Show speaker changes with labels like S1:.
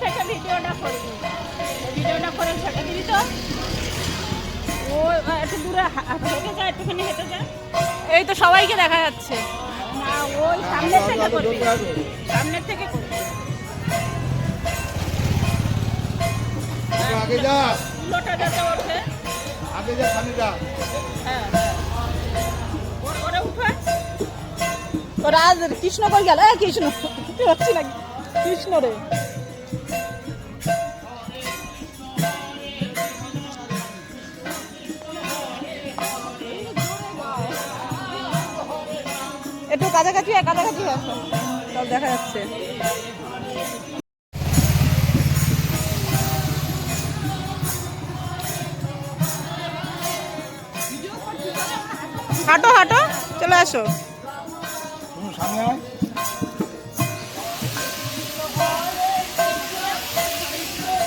S1: থেকে ভিডিওটা করবি ভিডিওটা করে ছেড়ে দিবি তো। ও একটু দূরে হেঁটে যা একটুখানি হেঁটে যা।
S2: এই তো সবাইকে দেখা যাচ্ছে।
S1: না ওই সামনের থেকে করবি। সামনের থেকে করবি।
S3: আগে যা।
S1: লোটা যাতে ওঠে।
S3: আগে যা সামনে যা।
S1: হ্যাঁ হ্যাঁ। উঠে।
S2: কৃষ্ণ কই গেল। কৃষ্ণ। কি হচ্ছে নাকি? কৃষ্ণ রে। একটু কাছাকাছি কাছাকাছি আসো সব দেখা যাচ্ছে। হাঁটো হাঁটো চলে আসো।
S3: সামনে